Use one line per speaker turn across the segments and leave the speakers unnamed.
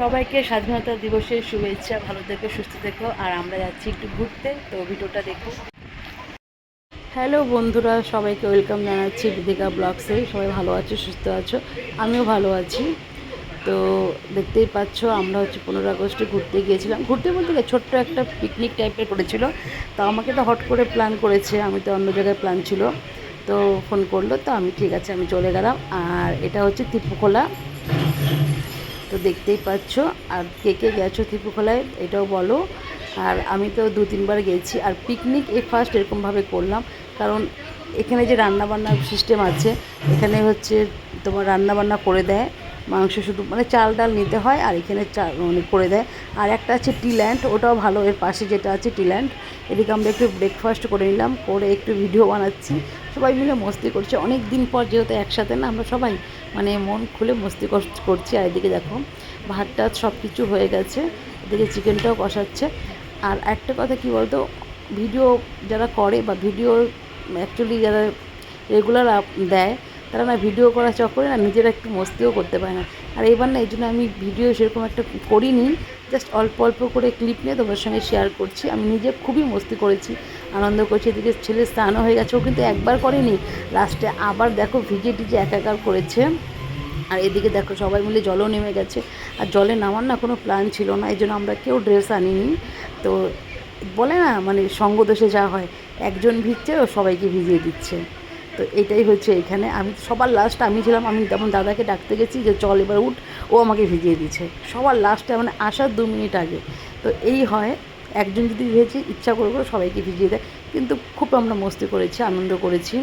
সবাইকে স্বাধীনতা দিবসের শুভেচ্ছা, ভালো থেকো, সুস্থ থেকো, আর আমরা যাচ্ছি একটু ঘুরতে, তো ভিডিওটা দেখো। হ্যালো বন্ধুরা, সবাইকে ওয়েলকাম জানাচ্ছি বিদিকা ব্লগসে। সবাই ভালো আছো, সুস্থ আছো? আমিও ভালো আছি। তো দেখতেই পাচ্ছ, আমরা হচ্ছে পনেরো আগস্টে ঘুরতে গিয়েছিলাম। ঘুরতে বলতে গিয়ে ছোট্ট একটা পিকনিক টাইপের করেছিল। তো আমাকে তো হট করে প্ল্যান করেছে, আমি তো অন্য জায়গায় প্ল্যান ছিল। তো ফোন করল, তো আমি ঠিক আছে, আমি চলে গেলাম। আর এটা হচ্ছে তিপুখোলা তো দেখতেই পাচ্ছ। আর কে কে গেছো ত্রিপুখোলায় এটাও বলো। আর আমি তো দু তিনবার গেছি। আর পিকনিক এ ফার্স্ট এরকমভাবে করলাম। কারণ এখানে যে রান্নাবান্নার সিস্টেম আছে, এখানে হচ্ছে তোমার রান্নাবান্না করে দেয়। মাংস শুধু মানে চাল ডাল নিতে হয় আর এখানে চাল মানে করে দেয়। আর একটা আছে টি ল্যান্ড, ওটাও ভালো, এর পাশে যেটা আছে টি ল্যান্ড। এদিকে আমরা একটু ব্রেকফাস্ট করে নিলাম, করে একটু ভিডিও বানাচ্ছি। সবাই মিলে মস্তি করছে। অনেক দিন পর যেহেতু একসাথে না, আমরা সবাই মানে মন খুলে মস্তি কর- করছি। আর এদিকে দেখো ভাত টাত সব কিছু হয়ে গেছে। এদিকে চিকেনটাও কষাচ্ছে। আর একটা কথা কি বলতো ভিডিও যারা করে বা ভিডিও অ্যাকচুয়ালি যারা রেগুলার দেয় তারা না ভিডিও করার চক্করে না, নিজেরা একটু মস্তিও করতে পারে না। আর এবার না, এই জন্য আমি ভিডিও সেরকম একটা করিনি জাস্ট অল্প অল্প করে ক্লিপ নিয়ে তোমার সঙ্গে শেয়ার করছি। আমি নিজে খুবই মস্তি করেছি, আনন্দ করছি, এদিকে ছেলে স্নানও হয়ে গেছে, ও কিন্তু একবার করেনি লাস্টে আবার দেখো ভিজে টিজে একাকার করেছে। আর এদিকে দেখো সবাই মিলে জলও নেমে গেছে, আর জলে নামার না কোনো প্ল্যান ছিল না, এই জন্য আমরা কেউ ড্রেস আনিনি। তো বলে না মানে সঙ্গদোষে যা হয়, একজন ভিজছে, ও সবাইকে ভিজিয়ে দিচ্ছে। তো এটাই হচ্ছে এখানে। আমি সবার লাস্ট আমি ছিলাম, আমি তেমন দাদাকে ডাকতে গেছি যে চল এবার উঠ, ও আমাকে ভিজিয়ে দিচ্ছে সবার লাস্টে মানে আসার দু মিনিট আগে। তো এই হয়, একজন যদি ভেজে ইচ্ছা করে করে সবাইকে ভিজিয়ে দেয়। কিন্তু খুব আমরা মস্তি করেছি, আনন্দ করেছি।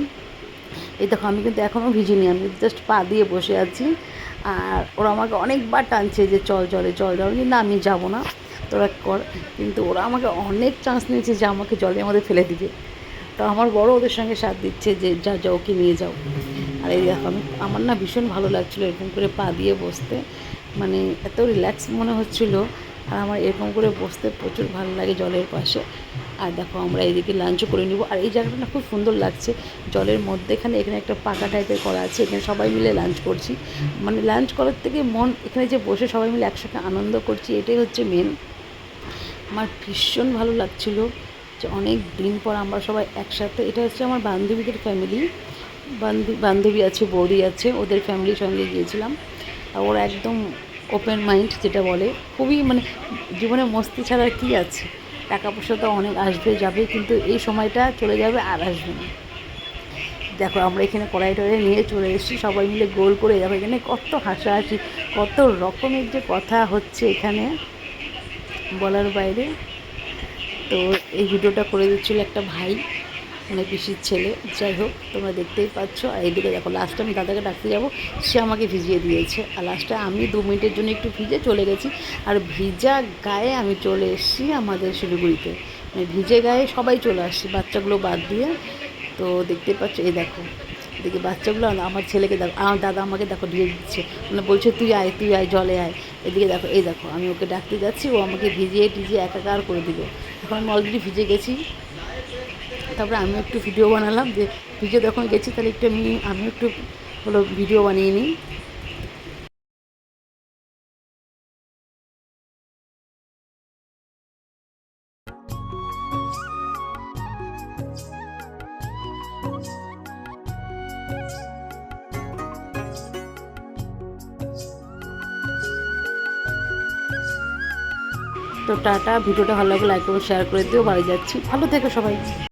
এই দেখো, আমি কিন্তু এখনও ভিজিনি, আমি জাস্ট পা দিয়ে বসে আছি। আর ওরা আমাকে অনেকবার টানছে যে চল জলে চল জল কিন্তু আমি যাব না, তোরা কর। কিন্তু ওরা আমাকে অনেক চান্স নিয়েছে যে আমাকে জলের মধ্যে ফেলে দিবে। তো আমার বড় ওদের সঙ্গে সাথ দিচ্ছে যে, যা যাও ওকে নিয়ে যাও। আর এই দেখো, আমি আমার না ভীষণ ভালো লাগছিল এরকম করে পা দিয়ে বসতে। মানে এত রিল্যাক্স মনে হচ্ছিল। আর আমার এরকম করে বসতে প্রচুর ভালো লাগে জলের পাশে। আর দেখো, আমরা এইদিকে লাঞ্চও করে নিব। আর এই জায়গাটা না খুব সুন্দর লাগছে। জলের মধ্যে এখানে এখানে একটা পাকা টাইপের করা আছে। এখানে সবাই মিলে লাঞ্চ করছি। মানে লাঞ্চ করার থেকে মন, এখানে যে বসে সবাই মিলে একসাথে আনন্দ করছি, এটাই হচ্ছে মেন আমার ভীষণ ভালো লাগছিল। যে অনেক দিন পর আমরা সবাই একসাথে, এটা হচ্ছে আমার বান্ধবীদের ফ্যামিলি বান্ধবী বান্ধবী আছে, বৌদি আছে, ওদের ফ্যামিলির সঙ্গে গিয়েছিলাম। আর ওরা একদম ওপেন মাইন্ড যেটা বলে, খুবই মানে জীবনে মস্তি ছাড়া কী আছে। টাকা পয়সা তো অনেক আসবে, যাবে, কিন্তু এই সময়টা চলে যাবে আর আসবে না। দেখো, আমরা এখানে কড়াই টড়াই নিয়ে চলে এসেছি, সবাই মিলে গোল করে যাব এখানে কত হাসাহাসি, কত রকমের যে কথা হচ্ছে এখানে বলার বাইরে। তো এই ভিডিওটা করে দিচ্ছিল একটা ভাই মানে পিসির ছেলে। যাই হোক, তোমরা দেখতেই পাচ্ছ। আর এইদিকে দেখো লাস্টে আমি দাদাকে ডাকতে যাব, সে আমাকে ভিজিয়ে দিয়েছে। আর লাস্টে আমি দু মিনিটের জন্য একটু ভিজে চলে গেছি। আর ভিজা গায়ে আমি চলে এসেছি আমাদের শিলিগুড়িতে। মানে ভিজে গায়ে সবাই চলে আসছি বাচ্চাগুলো বাদ দিয়ে। তো দেখতেই পাচ্ছ, এই দেখো দেখি বাচ্চাগুলো আমার ছেলেকে দেখো, আমার দাদা আমাকে দেখো দিয়ে দিচ্ছে। মানে বলছে, তুই আয় তুই আয়, জলে আয়। এদিকে দেখো, এই দেখো, আমি ওকে ডাকতে যাচ্ছি, ও আমাকে ভিজিয়ে টিজিয়ে একাকার করে দিল। এখন আমি অলরেডি ভিজে গেছি। তারপরে আমি একটু ভিডিও বানালাম যে, ভিজে যখন গেছি তাহলে একটু আমি আমি একটু হলো ভিডিও বানিয়ে নিই। তো টাটা, ভিডিওটা ভালো লাগলে লাইক করে শেয়ার করে দিও, বাড়ি যাচ্ছি। ভালো থেকো সবাই।